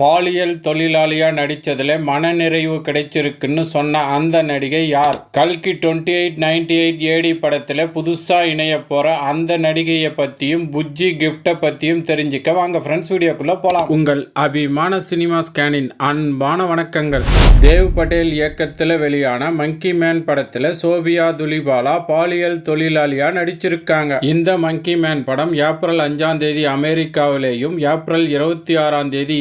பாலியல் தொழிலாளியாக நடித்ததில் மனநிறைவு கிடைச்சிருக்குன்னு சொன்ன அந்த நடிகை யார்? கல்கி twenty eight ninety eight AD படத்தில் புதுசாக இணைய போகிற அந்த நடிகையை பற்றியும் புஜ்ஜி கிஃப்டை பற்றியும் தெரிஞ்சுக்க வாங்க ஃப்ரெண்ட்ஸ் வீடியோக்குள்ளே போகலாம் உங்கள் அபிமான சினிமா ஸ்கேனின் அன்பான வணக்கங்கள். தேவ் பட்டேல் இயக்கத்தில் வெளியான மங்கி மேன் படத்தில் சோபியா துலிபாலா பாலியல் தொழிலாளியாக நடிச்சிருக்காங்க. இந்த மங்கி மேன் படம் ஏப்ரல் அஞ்சாம் தேதி அமெரிக்காவிலேயும் ஏப்ரல் இருபத்தி ஆறாம் தேதி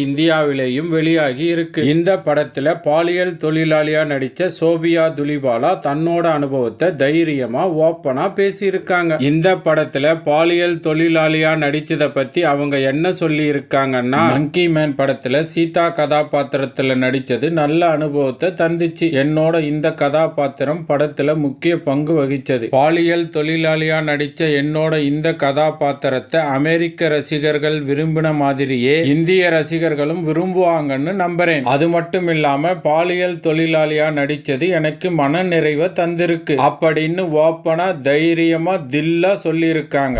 இந்தியாவிலேயும் வெளியாகி இருக்கு. இந்த படத்துல பாலியல் தொழிலாளியா நடிச்ச சோபியா துலிபாலா தன்னோட அனுபவத்தை தைரியமா ஓப்பனா பேசியிருக்காங்க. இந்த படத்துல பாலியல் தொழிலாளியா நடிச்சதை பத்தி அவங்க என்ன சொல்லி இருக்காங்கன்னா மங்கி மேன் படத்துல சீதா கதாபாத்திரத்துல நடிச்சது நல்ல அனுபவத்தை தந்துச்சு. என்னோட இந்த கதாபாத்திரம் படத்துல முக்கிய பங்கு வகிச்சது. பாலியல் தொழிலாளியா நடிச்ச என்னோட இந்த கதாபாத்திரத்தை அமெரிக்க ரசிகர்கள் விரும்பின மாதிரியே இந்திய ரசிகர்களும் விரும்புவாங்கன்னு நம்புறேன். அது மட்டும் இல்லாம பாலியல் தொழிலாளியா நடிச்சது எனக்கு மன நிறைவை தந்திருக்கு. அப்படின்னு ஓப்பனா தைரியமா தில்லா சொல்லியிருக்காங்க.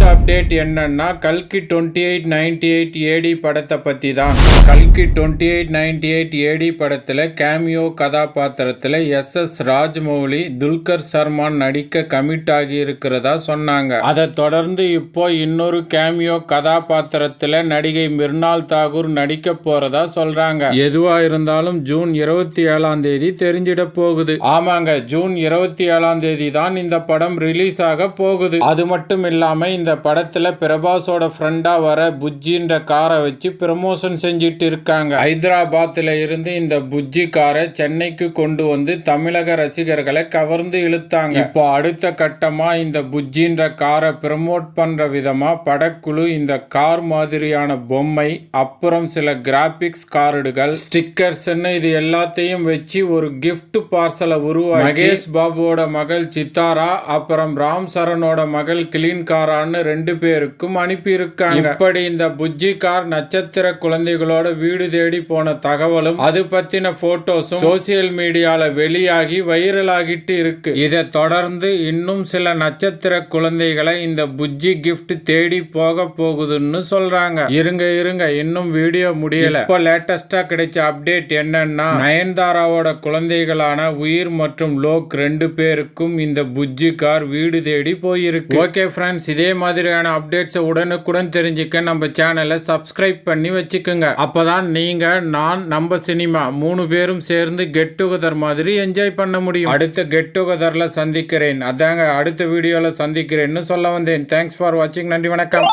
அடுத்த அப்டேட் என்னன்னா கல்கி twenty eight ninety eight AD படத்தை பற்றி தான் கல்கி twenty eight ninety eight AD படத்தில் கேமியோ கதாபாத்திரத்தில் எஸ் எஸ் ராஜ்மௌலி துல்கர் சர்மான் நடிக்க கமிட் ஆகி இருக்கிறதா சொன்னாங்க. அதை தொடர்ந்து இப்போ இன்னொரு கேமியோ கதாபாத்திரத்தில் நடிகை மிர்னால் தாகூர் நடிக்க போறதா சொல்றாங்க. எதுவா இருந்தாலும் ஜூன் இருபத்தி ஏழாம் தேதி தெரிஞ்சிட போகுது. ஆமாங்க ஜூன் இருபத்தி ஏழாம் தேதி தான் இந்த படம் ரிலீஸ் ஆக போகுது. அது மட்டும் இல்லாம இந்த படத்துல பிரபாஸோட ஃப்ரெண்டா வர புஜ்ஜின்ற காரை வச்சு ப்ரமோஷன் செஞ்சிட்டு இருக்காங்க. ஹைதராபாத்ல இருந்து இந்த புஜ்ஜி காரை சென்னைக்கு கொண்டு வந்து தமிழக ரசிகர்களை கவர்ந்து இழுத்தாங்க. இப்போ அடுத்த கட்டமா இந்த புஜ்ஜின்ற காரை ப்ரமோட் பண்ற விதமா படக்குழு இந்த கார் மாதிரியான பொம்மை அப்புறம் சில கிராபிக்ஸ் கார்டுகள் ஸ்டிக்கர்ஸ்னு இது எல்லாத்தையும் வச்சு ஒரு கிஃப்ட் பார்சலை உருவாக்கி மகேஷ் பாபுவோட மகள் சித்தாரா அப்புறம் ராம் சரணோட மகள் கிளீன் காரான்னு ரெண்டு பேருக்கும் அனுப்பியிருக்காங்க. இப்படி இந்த புஜ்ஜி கார் நட்சத்திர குழந்தைகளோட வீடு தேடி போன தகவலும் அது பத்தின போட்டோஸும் சோசியல் மீடியால வெளியாகி வைரல் ஆகிட்டு இருக்கு. இதை தொடர்ந்து இன்னும் சில நட்சத்திர குழந்தைகளை இந்த புஜ்ஜி கிஃப்ட் தேடி போக போகுதுன்னு சொல்றாங்க. இருங்க இருங்க இன்னும் வீடியோ முடியல. இப்போ லேட்டஸ்டா கிடைச்ச அப்டேட் என்னன்னா நயன்தாராவோட குழந்தைகளான உயிர் மற்றும் லோக் ரெண்டு பேருக்கும் இந்த புஜ்ஜி கார் வீடு தேடி போயிருக்கு. ஓகே ஃப்ரெண்ட்ஸ் இதே மாதிரி மாதிரியான அப்டேட்ஸை உடனுக்குடன் தெரிஞ்சுக்க நம்ம சேனலை சப்ஸ்கிரைப் பண்ணி வச்சுக்கோங்க. அப்பதான் நீங்கள் நான் நம்ம சினிமா மூணு பேரும் சேர்ந்து கெட் டுகெதர் மாதிரி என்ஜாய் பண்ண முடியும். அடுத்த கெட் டுகெதரில் சந்திக்கிறேன். அதாங்க அடுத்த வீடியோவில் சந்திக்கிறேன்னு சொல்ல வந்தேன். தேங்க்ஸ் ஃபார் வாட்சிங் நன்றி வணக்கம்.